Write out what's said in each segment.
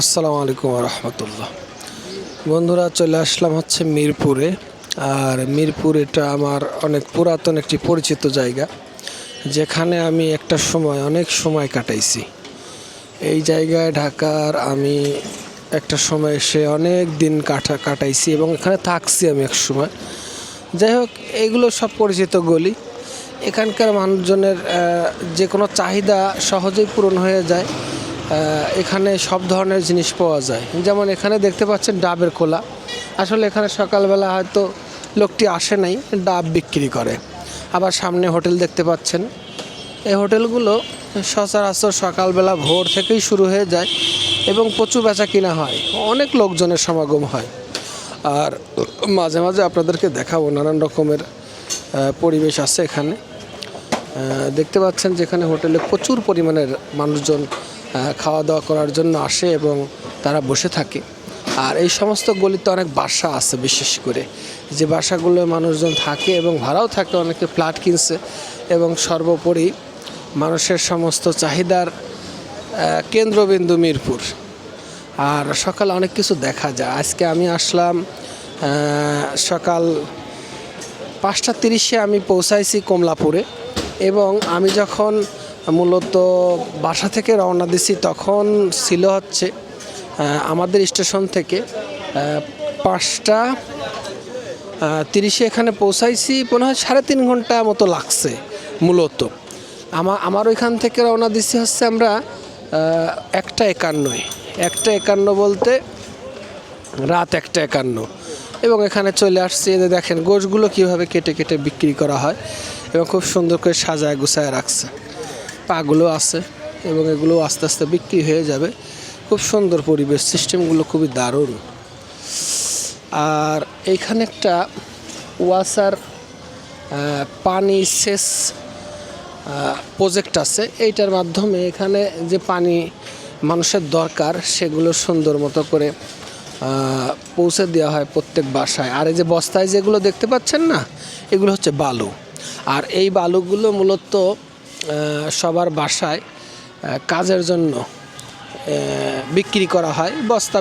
আসসালামু আলাইকুম রহমতুল্লাহ। বন্ধুরা, চলে আসলাম হচ্ছে মিরপুরে। আর মিরপুর এটা আমার অনেক পুরাতন একটি পরিচিত জায়গা, যেখানে আমি একটা সময়, অনেক সময় কাটাইছি। এই জায়গায় ঢাকার আমি একটা সময় এসে অনেক দিন কাটা, কাটাইছি এবং এখানে থাকছি আমি এক সময়। যাই হোক এইগুলো সব পরিচিত গলি। এখানকার মানুষজনের যে কোনো চাহিদা সহজেই পূরণ হয়ে যায়। এখানে সব ধরনের জিনিস পাওয়া যায়। যেমন এখানে দেখতে পাচ্ছেন ডাবের খোলা আসলে এখানে সকালবেলা হয়তো লোকটি আসে নাই, ডাব বিক্রি করে। আবার সামনে হোটেল দেখতে পাচ্ছেন। এই হোটেলগুলো সচরাচর সকালবেলা ভোর থেকেই শুরু হয়ে যায় এবং প্রচুর বেচা কিনা হয়। অনেক লোকজনের সমাগম হয়। আর মাঝে মাঝে আপনাদেরকে দেখাবো নানান রকমের পরিবেশ আছে এখানে। দেখতে পাচ্ছেন যেখানে হোটেলে প্রচুর পরিমাণের মানুষজন খাওয়া দাওয়া করার জন্য আসে এবং তারা বসে থাকে। আর এই সমস্ত গলিতে অনেক বাসা আছে বিশেষ করে। যে বাসাগুলো মানুষজন থাকে এবং ভাড়াও থাকে, অনেকে ফ্ল্যাট কিনছে এবং সর্বোপরি মানুষের সমস্ত চাহিদার কেন্দ্রবিন্দু মিরপুর। আর সকালে অনেক কিছু দেখা যায়। আজকে আমি আসলাম সকাল পাঁচটা তিরিশে আমি পৌঁছাইছি কমলাপুরে এবং আমি যখন মূলত বাসা থেকে রওনা দিছি তখন ছিল হচ্ছে আমাদের স্টেশন থেকে পাঁচটা তিরিশে এখানে পৌঁছাইছি, মনে হয় সাড়ে তিন ঘণ্টা মতো লাগছে মূলত। আমার আমার ওইখান থেকে রওনা দিছি হচ্ছে আমরা একটা একান্নই। একটা একান্ন বলতে রাত একটা একান্ন। এবং এখানে চলে আসছে যে দেখেন গোশগুলো কীভাবে কেটে কেটে বিক্রি করা হয় এবং খুব সুন্দর করে সাজায় গুছায় রাখছে। পাগুলো আছে এবং এগুলো আস্তে আস্তে বিক্রি হয়ে যাবে। খুব সুন্দর পরিবেশ, সিস্টেমগুলো খুবই দারুণ। আর এইখানে একটা ওয়াসার পানি সেচ প্রজেক্ট আছে। এইটার মাধ্যমে এখানে যে পানি মানুষের দরকার, সেগুলো সুন্দর মতো করে পৌঁছে দেওয়া হয় প্রত্যেক বাসায়। আর এই যে বস্তায় যেগুলো দেখতে পাচ্ছেন না, এগুলো হচ্ছে বালু। আর এই বালুগুলো মূলত সবার বাসায় কাজের জন্য বিক্রি করা হয়। বস্তা,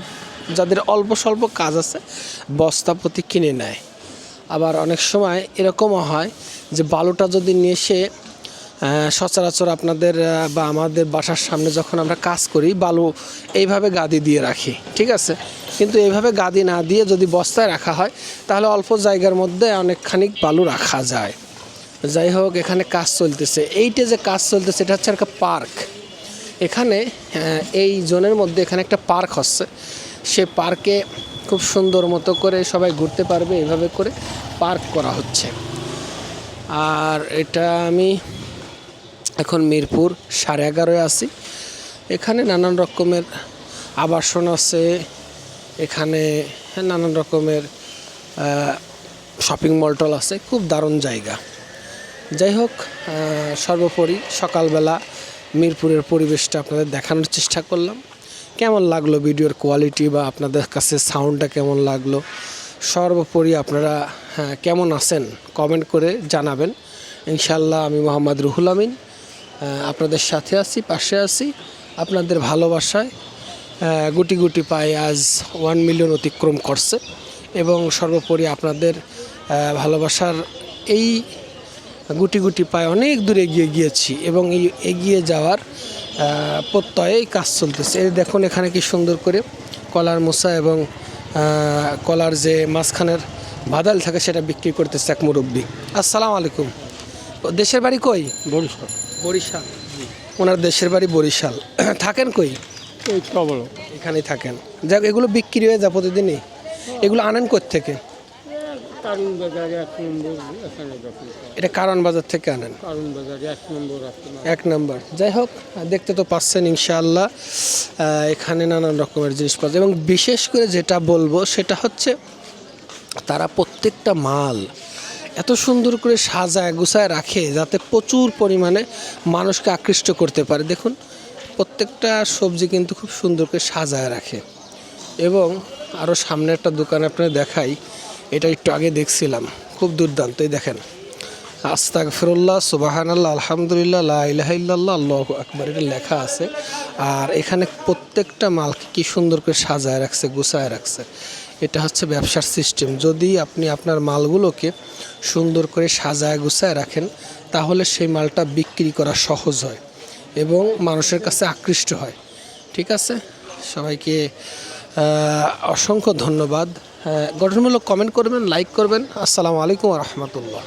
যাদের অল্প স্বল্প কাজ আছে, বস্তা প্রতি কিনে নেয়। আবার অনেক সময় এরকমও হয় যে বালুটা যদি নিয়ে এসে সচরাচর আপনাদের বা আমাদের বাসার সামনে যখন আমরা কাজ করি, বালু এইভাবে গাদি দিয়ে রাখি, ঠিক আছে? কিন্তু এইভাবে গাদি না দিয়ে যদি বস্তায় রাখা হয়, তাহলে অল্প জায়গার মধ্যে অনেকখানি বালু রাখা যায়। যাই হোক এখানে কাজ চলতেছে। এইটা যে কাজ চলতেছে, এটা হচ্ছে একটা পার্ক। এখানে এই জোনের মধ্যে এখানে একটা পার্ক হচ্ছে। সে পার্কে খুব সুন্দর মতো করে সবাই ঘুরতে পারবে, এভাবে করে পার্ক করা হচ্ছে। আর এটা আমি এখন মিরপুর সাড়ে এগারোয় আছি। এখানে নানান রকমের আবাসন আছে। এখানে নানান রকমের শপিং মল টল আছে। খুব দারুণ জায়গা। যাই হোক সর্বোপরি সকালবেলা মিরপুরের পরিবেশটা আপনাদের দেখানোর চেষ্টা করলাম। কেমন লাগল ভিডিওর কোয়ালিটি বা আপনাদের কাছে সাউন্ডটা কেমন লাগল? সর্বোপরি আপনারা হ্যাঁ, কেমন আছেন কমেন্ট করে জানাবেন। ইনশাল্লাহ আমি মোহাম্মদ রুহুল আমিন আপনাদের সাথে আছি পাশে আছি আপনাদের ভালোবাসায় গুটি গুটি পায়ে আজ ওয়ান মিলিয়ন অতিক্রম করছে এবং সর্বোপরি আপনাদের ভালোবাসার এই গুটি গুটি পায়ে অনেক দূরে এগিয়ে গিয়েছি এবং এই এগিয়ে যাওয়ার প্রত্যয়ে এই কাজ চলতেছে। এই দেখুন এখানে কি সুন্দর করে কলার মোসা এবং কলার যে মাঝখানের বাদাল থাকে সেটা বিক্রি করতেছে এক মুরব্বী। আসসালামু আলাইকুম। দেশের বাড়ি কই? বরিশাল। বরিশাল। ওনার দেশের বাড়ি বরিশাল। থাকেন কই? এখানেই থাকেন। যাক এগুলো বিক্রি হয়ে যায় প্রতিদিনই। এগুলো আনেন থেকে কারণ বাজারে এক নম্বর এখানে যখন এটা কারণ বাজার থেকে আনেন? কারণ বাজারে এক নম্বর এক নাম্বার। যাই হোক দেখতে তো পাচ্ছেন ইনশাআল্লাহ এখানে নানান রকমের জিনিস পাওয়া যায় এবং বিশেষ করে যেটা বলব সেটা হচ্ছে তারা প্রত্যেকটা মাল এত সুন্দর করে সাজায় গুছায় রাখে যাতে প্রচুর পরিমাণে মানুষকে আকৃষ্ট করতে পারে। দেখুন প্রত্যেকটা সবজি কিন্তু খুব সুন্দর করে সাজায় রাখে। এবং আরও সামনে একটা দোকান আপনার দেখাই। এটা একটু আগে দেখছিলাম। খুব দুর্দান্ত, এই দেখেন। আস্তাক ফিরুল্লাহ সুবাহান আল্লাহ আলহামদুলিল্লাহ আল্লাহ আকবর, এটা লেখা আছে। আর এখানে প্রত্যেকটা মালকে কি সুন্দর করে সাজায় রাখছে, গুছায় রাখছে। এটা হচ্ছে ব্যবসার সিস্টেম যদি আপনি আপনার মালগুলোকে সুন্দর করে সাজায়, গুছায় রাখেন, তাহলে সেই মালটা বিক্রি করা সহজ হয় এবং মানুষের কাছে আকৃষ্ট হয়। ঠিক আছে? সবাইকে অসংখ্য ধন্যবাদ। গঠনমূলক কমেন্ট করবেন লাইক করবেন। আসসালামু আলাইকুম রহমতুল্লাহ।